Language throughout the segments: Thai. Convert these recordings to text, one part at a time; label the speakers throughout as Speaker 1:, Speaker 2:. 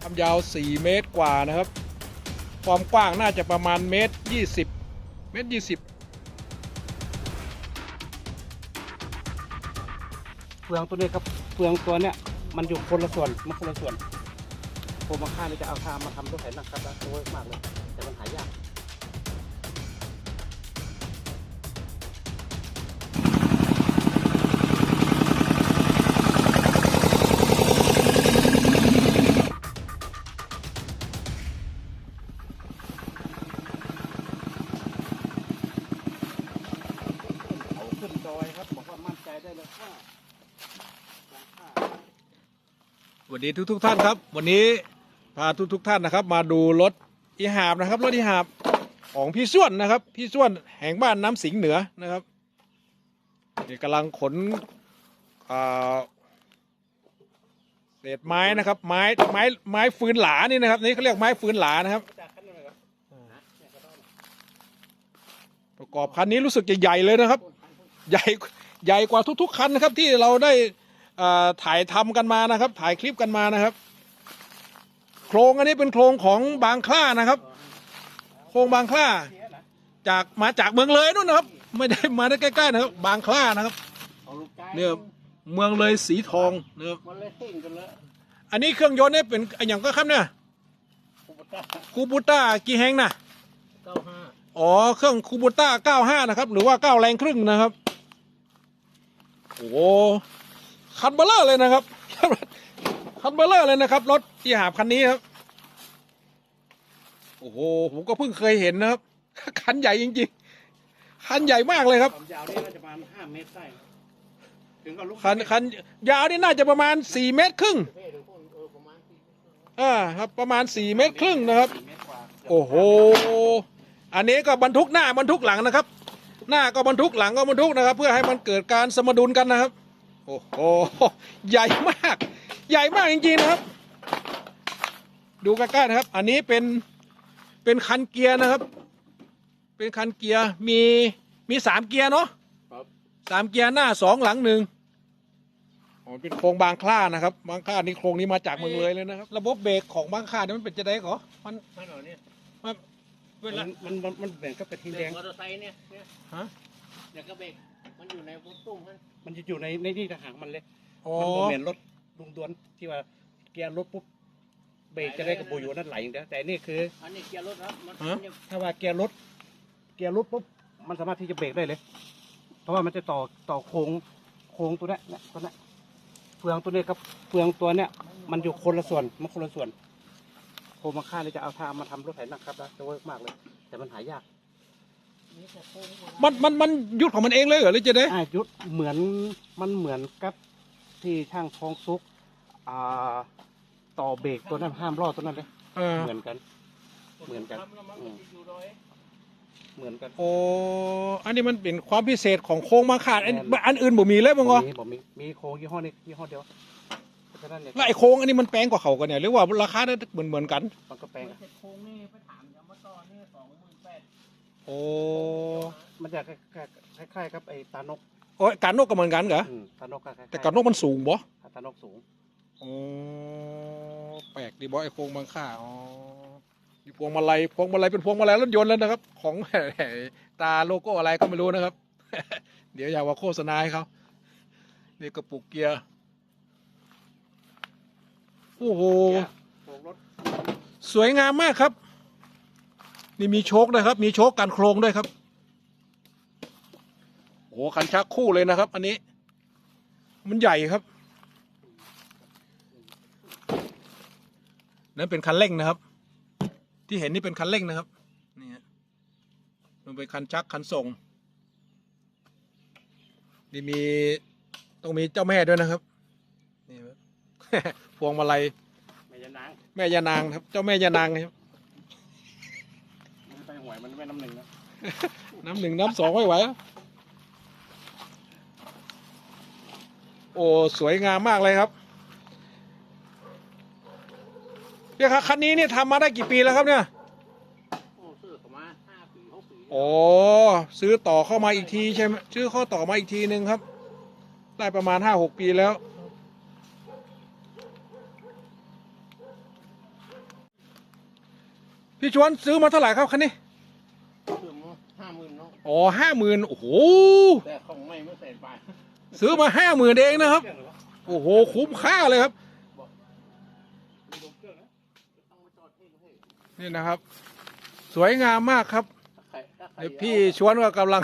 Speaker 1: ความยาว 4 เมตรกว่านะครับ ความกว้างน่าจะประมาณเมตร 20 เมตร 20
Speaker 2: เฟืองตัวนี้ครับ เฟืองตัวเนี้ยมันอยู่คนละส่วนมันคนละส่วน ผมมาค่านี่จะเอาทามาทำรถไถหนักครับแล้วตัวมากเลย แต่มันหายาก
Speaker 1: สวัสดีทุกทุกท่านครับ วันนี้พาทุกทุกท่านนะครับ มาดูรถอีหาบนะครับรถอีหาบของพี่ส่วนนะครับ พี่ส่วนแห่งบ้านน้ำสิงห์เหนือนะครับนี่กำลังขนเศษไม้นะครับ ไม้ไม้ไม้ฟืนหลานี่นะครับ นี่เขาเรียกไม้ฟืนหลานะครับประกอบคันนี้รู้สึกจะใหญ่เลยนะครับ ใหญ่ใหญ่กว่าทุก ๆ คันนะครับที่เราได้ ถ่ายทำกันมานะครับ ถ่ายคลิปกันมานะครับ โครงอันนี้เป็นโครงของบางคล้านะครับ โครงบางคล้า
Speaker 2: เสียนะ
Speaker 1: จากมาจากเมืองเลยนู่นนะครับ ไม่ได้มาได้ใกล้ๆนะครับ บางคล้านะครับ
Speaker 2: เอาลูกไก่
Speaker 1: เนี่ยเมืองเลยสีทองนะครับ
Speaker 2: มันเลยเพ่งกันเลย
Speaker 1: อันนี้เครื่องยนต์เนี่ยเป็นอนอย่างก็ครับเนี่ย
Speaker 2: คูปต้า
Speaker 1: คูบูต้ากี่แฮงนะ
Speaker 2: เก้าห้า
Speaker 1: อ๋อเครื่องคูบูต้า95นะครับ หรือว่า9แรงครึ่งนะครับ โอ้โห คันเบลเลอร์เลยนะครับคันเบลเลอร์เลยนะครับ รถที่หาบคันนี้ครับ โอ้โหผมก็เพิ่งเคยเห็นนะครับ คันใหญ่จริงๆ คันใหญ่มากเลยครับ
Speaker 2: ความยาวนี่น่าจะประมาณห้าเมตรได้นะถึงกับลูก
Speaker 1: คันคันยาวนี่น่าจะประมาณ4เมตรครึ่ง
Speaker 2: เพ่ถึงพวกเออประมาณสี่เมตร
Speaker 1: อ่าครับ ประมาณ4เมตรครึ่งนะครับ
Speaker 2: สี่เมตรกว่า
Speaker 1: โอ้โห อันนี้ก็บรรทุกหน้าบรรทุกหลังนะครับ หน้าก็บรรทุกหลังก็บรรทุกนะครับ เพื่อให้มันเกิดการสมดุลกันนะครับโอ้โหใหญ่มาก ใหญ่มากจริงๆนะครับ ดูใกล้ๆนะครับ อันนี้เป็นเป็นคันเกียร์นะครับ เป็นคันเกียร์มีมีสามเกียร์เนาะ
Speaker 2: ครับ
Speaker 1: สามเกียร์หน้าสองหลังหนึ่งอ๋อเป็นโครงบางคล้านะครับ บางคล้านี่โครงนี้มาจากเมืองเลยเลยนะครับ ระบบเบรกของบางคล้าเนี่ยมันเป็นจะได้เหรอมัน
Speaker 2: ไม่หน่อยเนี่ย
Speaker 1: มันเวลา
Speaker 2: มันมันมันแบ่งก็เป็นที
Speaker 3: เบ
Speaker 2: แด
Speaker 3: รก
Speaker 2: ง
Speaker 3: มอเตอร์ไซค์เนี่ยเนี่ย
Speaker 1: ฮะ
Speaker 3: เดี๋ยวก็เบรก มันอยู่ในรถตุ้มฮะ
Speaker 2: มันจะอยู่ในในนี่ทหางมันเลย
Speaker 1: อ๋อ
Speaker 2: มันบ่เหมือนรถลุงดวนที่ว่าเกียร์รถปุ๊บเบรกจะได้กระโบอยู่นั่นไหลอย่างเดียวแต่นี่คือ
Speaker 3: อันนี้เกียร์รถครับมัน
Speaker 1: ฮะ
Speaker 3: มันจะ
Speaker 2: ถ้าว่าเกียร์รถเกียร์รถปุ๊บมันสามารถที่จะเบรกได้เลย เพราะว่ามันจะต่อต่อโค้งโค้งตัวเนี้ยเนี่ยตัวเนี้ยเฟืองตัวเนี้ยครับเฟืองตัวเนี้ยมันอยู่คนละส่วนมันคนละส่วนโครงมาฆ่าเลยจะเอาทามาทำรถไถหนักครับแล้วจะเวิร์กมากเลย แต่มันหายาก
Speaker 1: มันมันมันยุดของมันเองเลยเหรอหรือจะได้
Speaker 2: อ่ายุดเหมือนมันเหมือนกับที่ช่างทองซุก อ่า ต่อเบรกตัวนั้นห้ามรอดตัวนั้นเลย
Speaker 1: เออ
Speaker 2: เหมือนกัน เหมือนกัน
Speaker 3: ทำแล้วมันก็จะอยู่ร้อย
Speaker 2: เหมือนกัน
Speaker 1: โอ้อันนี้มันเป็นความพิเศษของโค้งมาขาดอัน
Speaker 2: แม่น
Speaker 1: อันอื่นบ่มีเลยมั้งเหรอ
Speaker 2: มีผมมีมีโค้งยี่ห้อนี้ยี่ห้อเดียวเพราะฉะนั้นเนี่ย
Speaker 1: แล้วไอ้โค้งอันนี้มันแพงกว่าเขากันเนี่ยหรือว่าราคาเหมือนเหมือนๆกัน
Speaker 2: มันก็แปลง
Speaker 3: มันจะโค้งนี่
Speaker 1: โอ้
Speaker 2: มันจะคล้ายๆคล้ายๆครับไอ้ตานก
Speaker 1: โอ้ยการนกก็เหมือนกันเหรอ
Speaker 2: อืมตานกก็คล้ายๆ
Speaker 1: แต่การนกมันสูงบ่
Speaker 2: ตานกสูง
Speaker 1: โอ้แปลกดีบ่ไอ้โค้งบางค่าอ๋อมีพวงมาลัยพวงมาลัยเป็นพวงมาลัยรถยนต์แล้วนะครับ ของ ตาโลโก้อะไรก็ไม่รู้นะครับ เดี๋ยวอย่าว่าโฆษณาให้เขานี่กระปุกเกียร์โอ้โห
Speaker 2: โค้งรถ
Speaker 1: สวยงามมากครับ นี่มีโชคด้วยครับ มีโชคการโครงด้วยครับโอ้โหคันชักคู่เลยนะครับ อันนี้ มันใหญ่ครับ นั่นเป็นคันเร่งนะครับ ที่เห็นนี่เป็นคันเร่งนะครับนี่ฮะมันเป็นคันชักคันส่งนี่มีต้องมีเจ้าแม่ด้วยนะครับนี่ครับพวงมาลัย
Speaker 2: ไม่ยานาง
Speaker 1: แม่ยานางครับ เจ้าแม่ยานางครับ
Speaker 2: มันไปหวยมันไม่น้ำหนึ่งนะ
Speaker 1: น้ำหนึ่งน้ำสองไม่ไหวอะโอ้ สวยงามมากเลยครับเนี่ยครับคันนี้เนี่ยทำมาได้กี่ปีแล้วครับเนี่ย
Speaker 3: โอ้ซื้อเข้ามาห้าปีหกปี
Speaker 1: โอ้ซื้อต่อเข้ามาอีกทีใช่ไหมซื้อเข้าต่อมาอีกทีหนึ่งครับ ได้ประมาณห้าหกปีแล้วพี่ชวนซื้อมาเท่าไหร่ครับคันนี้
Speaker 3: คือมันห้าหมื่นเนาะ
Speaker 1: อ๋อห้าหมื่นโอ้โห
Speaker 3: แต่ของไม่ไม่ใส่ไป
Speaker 1: ซื้อมาห้าหมื่นเองนะครับ โอ้โห คุ้มค่าเลยครับ
Speaker 3: ต้องมาจอดที่ให้
Speaker 1: นี่นะครับ สวยงามมากครับ
Speaker 3: ถ้าใครถ้าใคร
Speaker 1: เดี๋ยวพี่ชวนก็กำลัง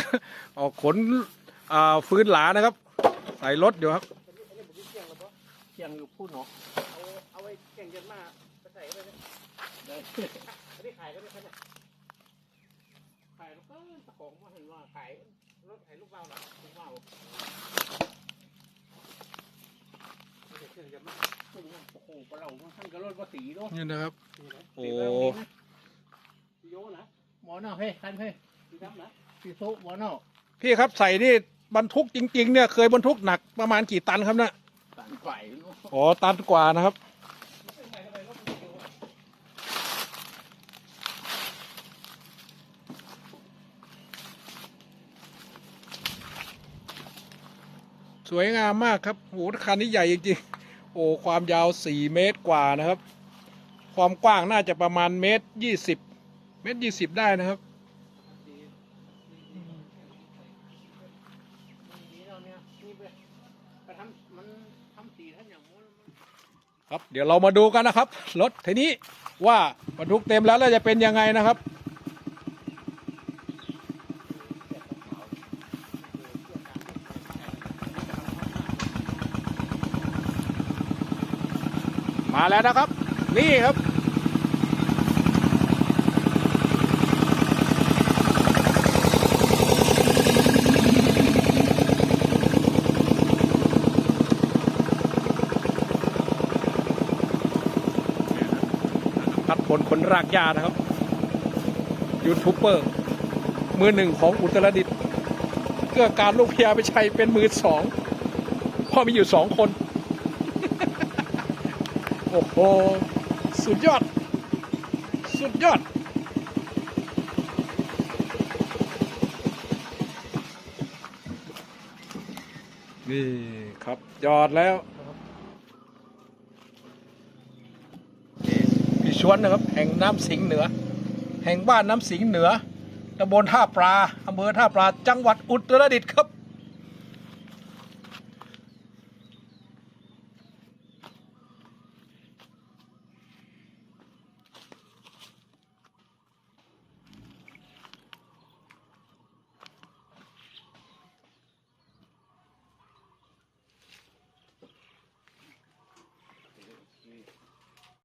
Speaker 1: ออกขนอ่าฟืนหลานะครับ ใส่รถอยู่ครับ
Speaker 3: เชียงอยู่พูดเนาะ
Speaker 2: เอาเอาไว้แข่งเย็นมาไปใส่ไปเลย
Speaker 3: ได้
Speaker 2: อันนี้ขายก็ได้แค่นี้
Speaker 3: ขายแล้วก็ตะของมาเห็นว่าขาย
Speaker 2: รถขายลูกเบาเหรอ
Speaker 3: ทุกว่า
Speaker 2: ไม่ใช่เครื่องเย็นมา
Speaker 3: ซึ่งโอ้โหปลาเราท่านก็รถว่าสีเนาะ
Speaker 1: นี่นะครับ
Speaker 2: นี่นะ
Speaker 1: โอ้
Speaker 2: พี่โยนะ
Speaker 3: หมอเนาะเฮ้ยคันเฮ้ย
Speaker 2: พี่ดำนะ
Speaker 3: พี่โซ่หมอเนาะ
Speaker 1: พี่ครับใส่นี่บรรทุกจริง ๆ เนี่ย เคยบรรทุกหนักประมาณกี่ตันครับเนะ
Speaker 3: ตันไก่เนาะ
Speaker 1: อ๋อตันกว่านะครับ สวยงามมากครับโอ้โหคันนี้ใหญ่จริงๆโอ้ความยาวสี่เมตรกว่านะครับ ความกว้างน่าจะประมาณเมตรยี่สิบเมตรยี่สิบได้นะครับครับเดี๋ยวเรามาดูกันนะครับรถทีนี้ว่าบรรทุกเต็มแล้วแล้วจะเป็นยังไงนะครับ แล้วนะครับ นี่ครับพัดพลคนรากหญ้านะครับยูทูบเบอร์มือหนึ่งของอุตรดิตถ์เกื้อการลูกพญาไปชัยเป็นมือสองพ่อมีอยู่สองคน อ้โห สุดยอด สุดยอด นี่ครับยอดแล้วพี่ชวนนะครับ แห่งน้ำสิงเหนือ แห่งบ้านน้ำสิงเหนือตำบลท่าปลาอำเภอท่าปลา จังหวัดอุตรดิตถ์ครับ